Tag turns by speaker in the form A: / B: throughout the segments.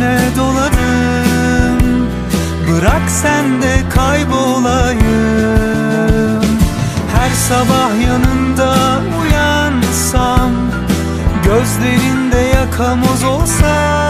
A: ömrüne doladım Bırak sen de kaybolayım. Her sabah yanında uyansam Gözlerinde yakamoz olsam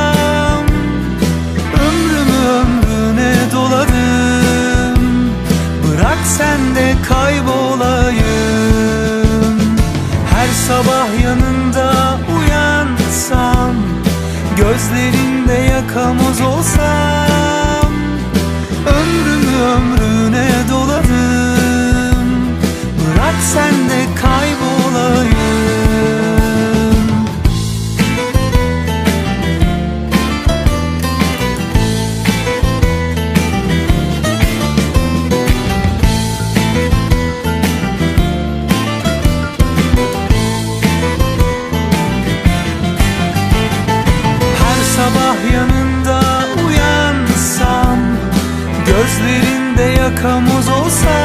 A: sen de kaybolayım. Her sabah side.